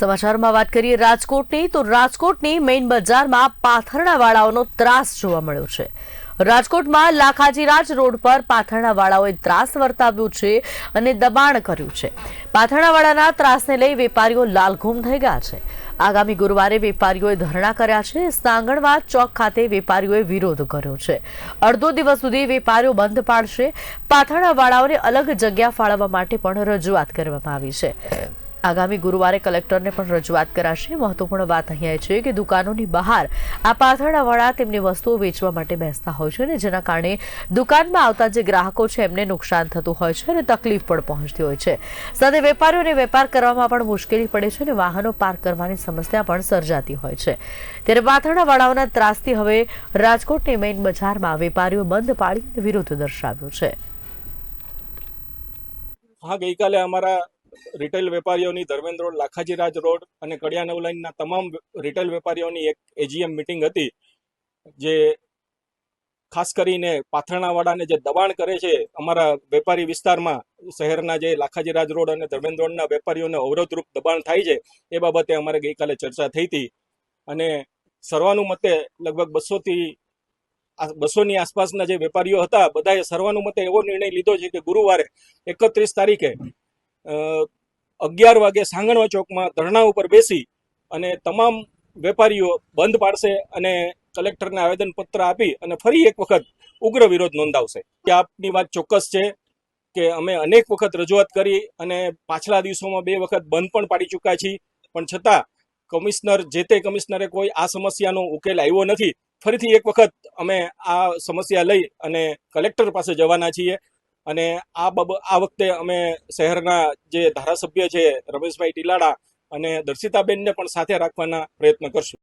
સમાચારમાં વાત કરીએ રાજકોટની, તો રાજકોટની મેઇન બજારમાં પાથરણાવાળાઓનો ત્રાસ જોવા મળ્યો છે. રાજકોટમાં લાખાજીરાજ રોડ પર પાથરણાવાળાઓએ ત્રાસ વર્તાવ્યો છે અને દબાણ કર્યું છે. પાથરણાવાળાના ત્રાસને લઈ વેપારીઓ લાલઘૂમ થઈ ગયા છે. આગામી ગુરુવારે વેપારીઓએ ધરણા કર્યા છે. સાંગણવા ચોક ખાતે વેપારીઓએ વિરોધ કર્યો છે. અડધો દિવસ સુધી વેપારીઓ બંધ પાડશે. પાથરણાવાળાઓને અલગ જગ્યા ફાળવવા માટે પણ રજૂઆત કરવામાં આવી છે. આગામી ગુરુવારે કલેક્ટરને પણ રજૂઆત કરાશે. મહત્વપૂર્ણ વાત અહીંયા છે કે દુકાનોની બહાર આ પાથરણાવાળા તેમની વસ્તુઓ વેચવા માટે બેસતા હોય છે અને જેના કારણે દુકાનમાં આવતા જે ગ્રાહકો છે એમને નુકસાન થતું હોય છે અને તકલીફ પણ પહોંચતી હોય છે. સાથે વેપારીઓને વેપાર કરવામાં પણ મુશ્કેલી પડે છે અને વાહનો પાર્ક કરવાની સમસ્યા પણ સર્જાતી હોય છે. ત્યારે પાથરણાવાળાઓના ત્રાસથી હવે રાજકોટની મેઇન બજારમાં વેપારીઓ બંધ પાડી વિરોધ દર્શાવ્યો છે. હા, ગઈકાલે અમારા રિટેલ વેપારીઓની ધર્મેન્દ્ર રોડ લાખાજી રાજ રોડ અને કડિયા નવલાઈનના તમામ રિટેલ વેપારીઓની એક એજીએમ મિટિંગ હતી, જે ખાસ કરીને પાથરણાવાળાને જે દબાણ કરે છે અમારા વેપારી વિસ્તારમાં, શહેરના જે લાખાજી રાજ રોડ અને ધર્મેન્દ્ર રોડના વેપારીઓને અવરોધરૂપ દબાણ થાય છે, એ બાબતે અમારે ગઈકાલે ચર્ચા થઈ હતી. અને સર્વાનુમતે લગભગ બસોથી બસોની આસપાસના જે વેપારીઓ હતા, બધાએ સર્વાનુમતે એવો નિર્ણય લીધો છે કે ગુરુવારે એકત્રીસ તારીખે અગિયાર વાગે સાંગણવા ચોકમાં ધરણા ઉપર બેસી અને તમામ વેપારીઓ બંધ પાડશે અને કલેક્ટરને આવેદનપત્ર આપી અને ફરી એક વખત ઉગ્ર વિરોધ નોંધાવશે. કે આપની વાત ચોક્કસ છે કે અમે અનેક વખત રજૂઆત કરી અને પાછલા દિવસોમાં બે વખત બંધ પણ પાડી ચૂક્યા છીએ. પણ છતાં કમિશનર, જે તે કમિશનરે કોઈ આ સમસ્યાનો ઉકેલ આવ્યો નથી, ફરીથી એક વખત અમે આ સમસ્યા લઈ અને કલેક્ટર પાસે જવાના છીએ. અને આ બાબ, આ વખતે અમે શહેરના જે ધારાસભ્ય છે રમેશભાઈ ટીલાડા અને દર્શિતાબેનને પણ સાથે રાખવાના પ્રયત્ન કરશું.